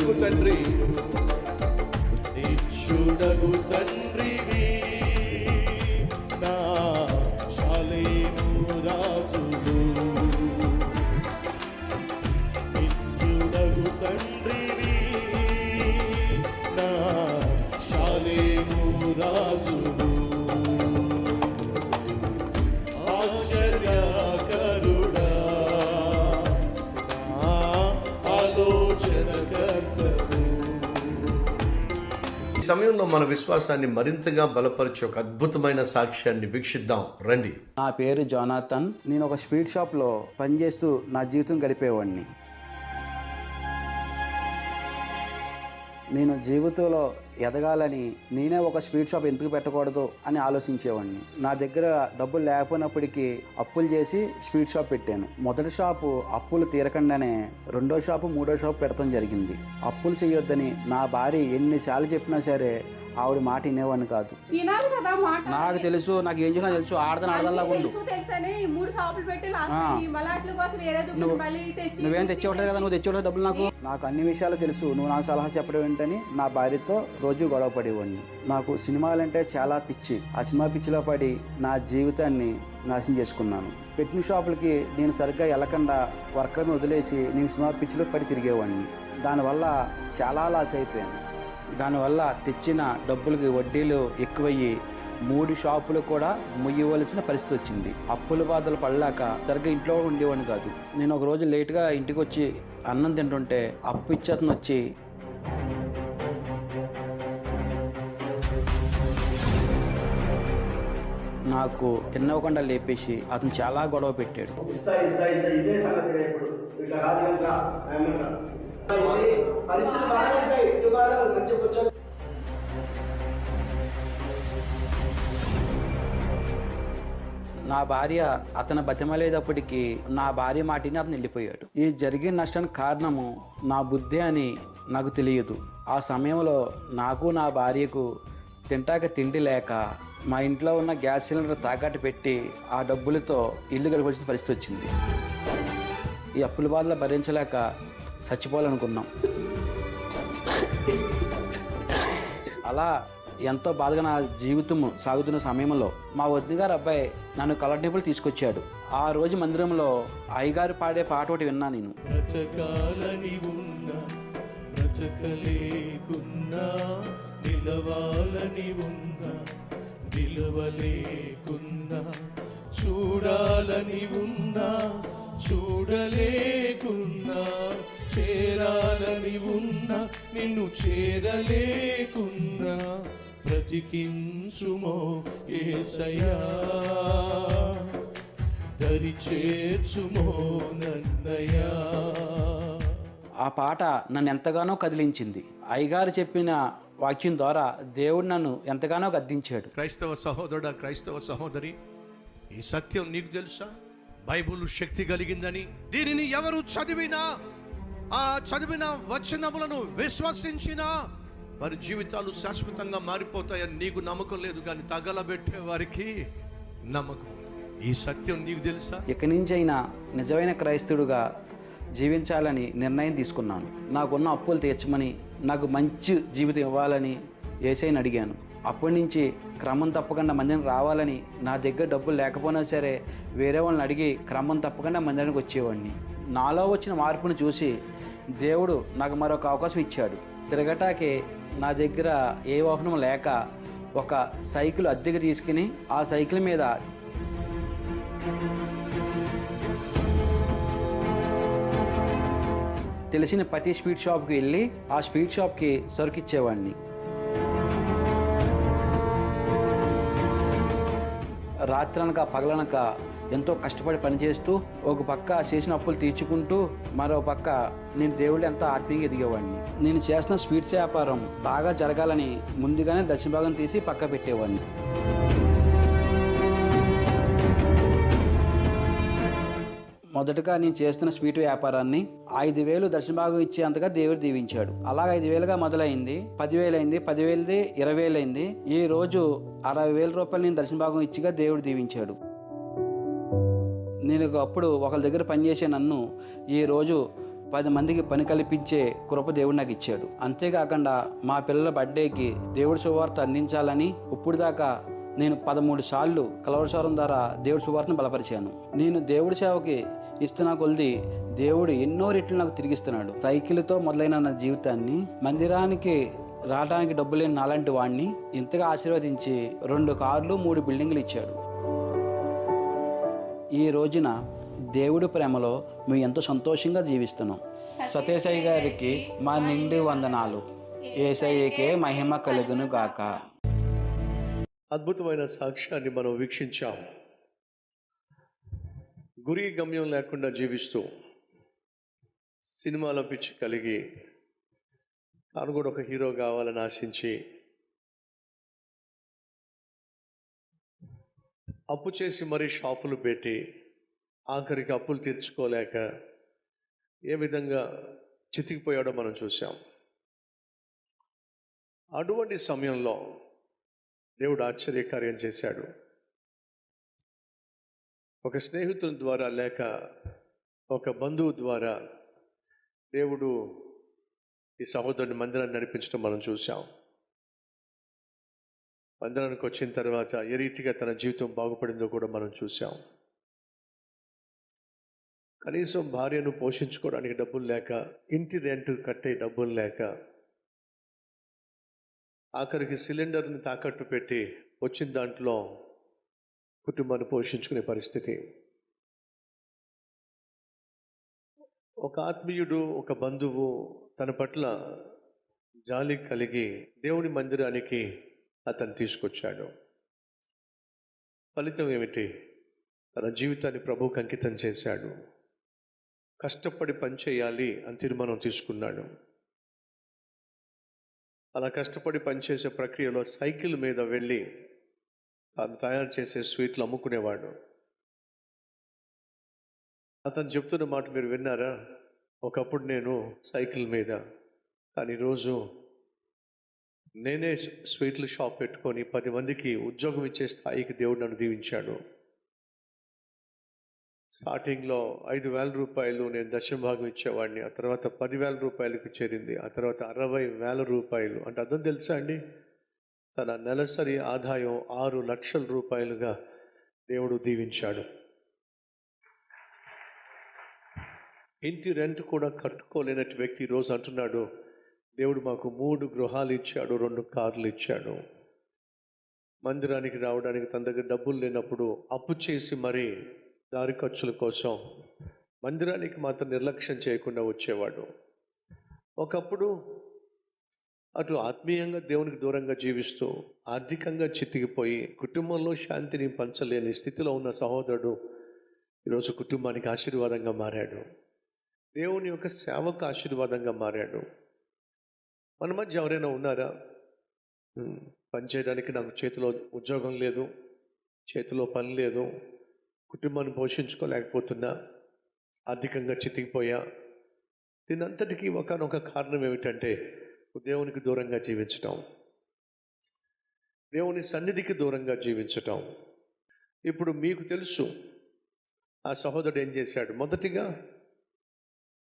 చూడగు తండ్రి. నీ చూడగు తండ్రి. సమయంలో మన విశ్వాసాన్ని మరింతగా బలపరిచే ఒక అద్భుతమైన సాక్ష్యాన్ని వీక్షిద్దాం. రండి. నా పేరు జోనాథన్. నేను ఒక స్వీట్ షాప్లో పనిచేస్తూ నా జీవితం గడిపేవాడిని. నేను జీవితంలో ఎదగాలని నేనే ఒక స్వీట్ షాప్ ఎందుకు పెట్టకూడదు అని ఆలోచించేవాడిని. నా దగ్గర డబ్బులు లేకపోయినప్పటికీ అప్పులు చేసి స్వీట్ షాప్ పెట్టాను. మొదటి షాపు అప్పులు తీరకుండానే రెండో షాపు మూడో షాపు పెడతాం జరిగింది. అప్పులు చేయొద్దని నా భార్య ఎన్నిసార్లు చెప్పినా సరే ఆవిడ మాట వినేవాడిని కాదు. నాకు తెలుసు నాకు ఏం చేసినా తెలుసు ఆడదని ఆడదల్లా ఉండు. నువ్వేం తెచ్చేవట్లేదు కదా నువ్వు తెచ్చేవట్లేదు డబ్బులు నాకు. నాకు అన్ని విషయాలు తెలుసు నువ్వు నాకు సలహా చెప్పడం ఏంటని నా భార్యతో రోజు గొడవ పడేవాడిని. నాకు సినిమాలంటే చాలా పిచ్చి. ఆ సినిమా పిచ్చిలో పడి నా జీవితాన్ని నాశనం చేసుకున్నాను. పెట్టిన షాపులకి నేను సరిగ్గా వెళ్ళకుండా వర్కర్ని వదిలేసి నేను సినిమా పిచ్చిలో పడి తిరిగేవాడిని. దానివల్ల చాలా లాస్ అయిపోయాను. దానివల్ల తెచ్చిన డబ్బులకి వడ్డీలు ఎక్కువయ్యి మూడు షాపులు కూడా ముయ్యవలసిన పరిస్థితి వచ్చింది. అప్పుల బాధలు పడలేక సరిగ్గా ఇంట్లో ఉండేవాడిని కాదు. నేను ఒక రోజు లేట్గా ఇంటికి వచ్చి అన్నం తింటుంటే అప్పు ఇచ్చేతను వచ్చి నాకు తిన్నవ్వకుండా లేపేసి అతను చాలా గొడవ పెట్టాడు. ఇస్తా ఇస్తా ఇస్తా ఇదే సంగతి ఇప్పుడు. ఇట్లా కాదు కనుక ఏమన్నా ఇది పరిస్థితులు బాగానే ఉంటాయి ఇది బాగా మంచి కూర్చో నా భార్య అతను బతిమలేటప్పటికీ నా భార్య మాటిని అతను వెళ్ళిపోయాడు. ఈ జరిగిన నష్టానికి కారణము నా బుద్ధి అని నాకు తెలియదు. ఆ సమయంలో నాకు నా భార్యకు తింటాక తిండి లేక మా ఇంట్లో ఉన్న గ్యాస్ సిలిండర్ తాకట్టు పెట్టి ఆ డబ్బులతో ఇల్లు గడపవలసిన పరిస్థితి వచ్చింది. ఈ అప్పుల బాధలు భరించలేక చచ్చిపోవాలనుకున్నాం. అలా ఎంతో బాధగా నా జీవితం సాగుతున్న సమయంలో మా వదిన గారు అబ్బాయి నన్ను కలర్ టేబుల్ తీసుకొచ్చాడు. ఆ రోజు మందిరంలో అయ్యగారు పాడే పాట ఒకటి విన్నా నేను. నిలవాలని ఉన్నా నిలవలేకున్నా చూడాలని ఉన్నా చూడలేకున్నా చేరాలని ఉన్నా నిన్ను చేరలేకున్నా బ్రతికించుమో ఏసయా దరి చేర్చుమో నన్నయ్యా. ఆ పాట నన్ను ఎంతగానో కదిలించింది. అయ్యగారు చెప్పిన వాక్యం ద్వారా దేవుడు నన్ను ఎంతగానో గద్దించాడు. క్రైస్తవ సహోదరుడా క్రైస్తవ సహోదరి ఈ సత్యం నీకు తెలుసా? బైబుల్ శక్తి కలిగిందని దీనిని ఎవరు చదివినా ఆ చదివిన వచనములను విశ్వసించినా వారి జీవితాలు శాశ్వతంగా మారిపోతాయని నీకు నమ్మకం లేదు కానీ తగలబెట్టే వారికి నమ్మకం. ఈ సత్యం నీకు తెలుసా? ఇక నుంచి అయినా నిజమైన క్రైస్తవుడుగా జీవించాలని నిర్ణయం తీసుకున్నాను. నాకున్న అప్పులు తీర్చమని నాకు మంచి జీవితం ఇవ్వాలని ఏసైని అడిగాను. అప్పటి నుంచి క్రమం తప్పకుండా మందిరం రావాలని నా దగ్గర డబ్బులు లేకపోయినా సరే వేరే వాళ్ళని అడిగి క్రమం తప్పకుండా మందిరానికి వచ్చేవాడిని. నాలో వచ్చిన మార్పును చూసి దేవుడు నాకు మరొక అవకాశం ఇచ్చాడు. తిరగటాకే నా దగ్గర ఏ వాహనం లేక ఒక సైకిల్ అద్దెకి తీసుకుని ఆ సైకిల్ మీద తెలిసిన ప్రతి స్వీట్ షాప్కి వెళ్ళి ఆ స్వీట్ షాప్కి సరుకిచ్చేవాడిని. రాత్రనక పగలనక ఎంతో కష్టపడి పనిచేస్తూ ఒక పక్క చేసిన అప్పులు తీర్చుకుంటూ మరో పక్క నేను దేవుడు ఎంత ఆత్మీయంగా ఎదిగేవాడిని. నేను చేసిన స్వీట్స్ వ్యాపారం బాగా జరగాలని ముందుగానే దక్షిణ భాగం తీసి పక్క పెట్టేవాడిని. మొదటగా నేను చేస్తున్న స్వీట్ వ్యాపారాన్ని ఐదు వేలు దర్శన భాగం ఇచ్చేంతగా దేవుడు దీవించాడు. అలాగ ఐదు వేలుగా మొదలైంది. పదివేలు అయింది పదివేలది ఇరవై వేలు అయింది ఈ రోజు అరవై వేల రూపాయలు నేను దర్శనభాగం ఇచ్చిగా దేవుడు దీవించాడు. నేను అప్పుడు ఒకరి దగ్గర పనిచేసే నన్ను ఈ రోజు పది మందికి పని కల్పించే కృప దేవుడు నాకు ఇచ్చాడు. అంతేకాకుండా మా పిల్లల బర్త్డేకి దేవుడి శుభవార్త అందించాలని ఇప్పుడు దాకా నేను పదమూడు సార్లు కలవరసారం ద్వారా దేవుడి శుభవార్తను బలపరిచాను. నేను దేవుడి సేవకి ఇస్తున్న కొలిది దేవుడు ఎన్నో రెట్లు నాకు తిరిగిస్తున్నాడు. సైకిల్తో మొదలైన నా జీవితాన్ని మందిరానికి రావడానికి డబ్బు లేని నాలాంటి వాడిని ఇంతగా ఆశీర్వదించి రెండు కార్లు మూడు బిల్డింగ్లు ఇచ్చాడు. ఈ రోజున దేవుడి ప్రేమలో మేము ఎంతో సంతోషంగా జీవిస్తున్నాం. సతేశయ్య గారికి మా నిండి వందనాలు. ఏసయ్యకే మహిమ కలుగును గాక. అద్భుతమైన సాక్ష్యాన్ని మనం వీక్షించాం. గురి గమ్యం లేకుండా జీవిస్తూ సినిమాలో పిచ్చి కలిగి తాను కూడా ఒక హీరో కావాలని ఆశించి అప్పు చేసి మరీ షాపులు పెట్టి ఆఖరికి అప్పులు తీర్చుకోలేక ఏ విధంగా చితికిపోయాడో మనం చూసాం అటువంటి సమయంలో దేవుడు ఆశ్చర్యకార్యం చేశాడు. ఒక స్నేహితుని ద్వారా లేక ఒక బంధువు ద్వారా దేవుడు ఈ సహోదరుని మందిరాన్ని నడిపించడం మనం చూసాం మందిరానికి వచ్చిన తర్వాత ఏ రీతిగా తన జీవితం బాగుపడిందో కూడా మనం చూసాం కనీసం భార్యను పోషించుకోవడానికి డబ్బులు లేక ఇంటి రెంట్ కట్టే డబ్బులు లేక ఆఖరికి సిలిండర్ని తాకట్టు పెట్టి వచ్చిన దాంట్లో కుటుంబాన్ని పోషించుకునే పరిస్థితి. ఒక ఆత్మీయుడు ఒక బంధువు తన పట్ల జాలి కలిగి దేవుని మందిరానికి అతను తీసుకొచ్చాడు. ఫలితం ఏమిటి? తన జీవితాన్ని ప్రభువుకి అంకితం చేశాడు. కష్టపడి పనిచేయాలి అని తీర్మానం తీసుకున్నాడు. అలా కష్టపడి పనిచేసే ప్రక్రియలో సైకిల్ మీద వెళ్ళి తాను తయారు చేసే స్వీట్లు అమ్ముకునేవాడు. అతను చెప్తున్న మాట మీరు విన్నారా? ఒకప్పుడు నేను సైకిల్ మీద కానీ ఈరోజు నేనే స్వీట్ల షాప్ పెట్టుకొని పది మందికి ఉద్యోగం ఇచ్చే స్థాయికి దేవుడు నన్ను దీవించాడు. స్టార్టింగ్లో ఐదు వేల రూపాయలు నేను దశభాగం ఇచ్చేవాడిని ఆ తర్వాత పదివేల రూపాయలకు చేరింది ఆ తర్వాత అరవై వేల రూపాయలు అంటే అర్థం తెలుసా అండి? తన నెలసరి ఆదాయం ఆరు లక్షల రూపాయలుగా దేవుడు దీవించాడు. ఇంటి రెంట్ కూడా కట్టుకోలేనట్టు వ్యక్తి ఈరోజు అంటున్నాడు దేవుడు మాకు మూడు గృహాలు ఇచ్చాడు రెండు కార్లు ఇచ్చాడు. మందిరానికి రావడానికి తన దగ్గర డబ్బులు లేనప్పుడు అప్పు చేసి మరీ దారి ఖర్చుల కోసం మందిరానికి మాత్రం నిర్లక్ష్యం చేయకుండా వచ్చేవాడు. ఒకప్పుడు అటు ఆత్మీయంగా దేవునికి దూరంగా జీవిస్తూ ఆర్థికంగా చితికిపోయి కుటుంబంలో శాంతిని పంచలేని స్థితిలో ఉన్న సహోదరుడు ఈరోజు కుటుంబానికి ఆశీర్వాదంగా మారాడు. దేవుని యొక్క సేవకు ఆశీర్వాదంగా మారాడు. మన మధ్య ఎవరైనా ఉన్నారా? పనిచేయడానికి పని చేయడానికి నాకు చేతిలో ఉద్యోగం లేదు చేతిలో పని లేదు కుటుంబాన్ని పోషించుకోలేకపోతున్నా ఆర్థికంగా చితికిపోయా? దీనంతటికీ ఒకనొక కారణం ఏమిటంటే దేవునికి దూరంగా జీవించటం. దేవుని సన్నిధికి దూరంగా జీవించటం. ఇప్పుడు మీకు తెలుసు ఆ సహోదరుడు ఏం చేశాడు? మొదటిగా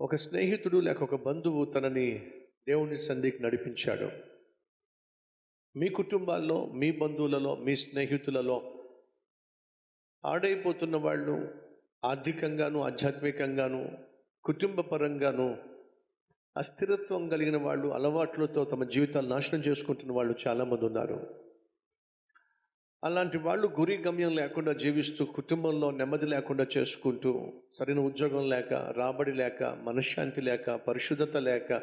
ఒక స్నేహితుడు లేక ఒక బంధువు తనని దేవుని సన్నిధికి నడిపించాడు. మీ కుటుంబాల్లో మీ బంధువులలో మీ స్నేహితులలో ఆడైపోతున్న వాళ్ళు ఆర్థికంగాను ఆధ్యాత్మికంగాను కుటుంబ పరంగాను అస్థిరత్వం కలిగిన వాళ్ళు అలవాట్లతో తమ జీవితాలు నాశనం చేసుకుంటున్న వాళ్ళు చాలామంది ఉన్నారు. అలాంటి వాళ్ళు గురి గమ్యం లేకుండా జీవిస్తూ కుటుంబంలో నెమ్మది లేకుండా చేసుకుంటూ సరైన ఉద్యోగం లేక రాబడి లేక మనశ్శాంతి లేక పరిశుద్ధత లేక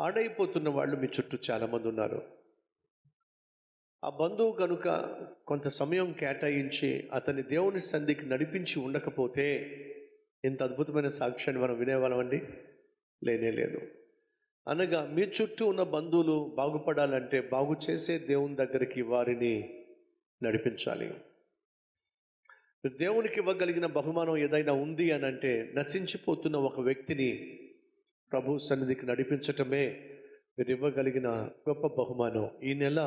ఆడైపోతున్న వాళ్ళు మీ చుట్టూ చాలామంది ఉన్నారు. ఆ బంధువు కనుక కొంత సమయం కేటాయించి అతని దేవుని సంధికి నడిపించి ఉండకపోతే ఇంత అద్భుతమైన సాక్ష్యాన్ని మనం వినేవాళ్ళమండి? లేనే లేదు. అనగా మీ చుట్టూ ఉన్న బంధువులు బాగుపడాలంటే బాగు చేసే దేవుని దగ్గరికి వారిని నడిపించాలి. దేవునికి ఇవ్వగలిగిన బహుమానం ఏదైనా ఉంది అని అంటే నశించిపోతున్న ఒక వ్యక్తిని ప్రభు సన్నిధికి నడిపించటమే మీరు ఇవ్వగలిగిన గొప్ప బహుమానం. ఈ నెల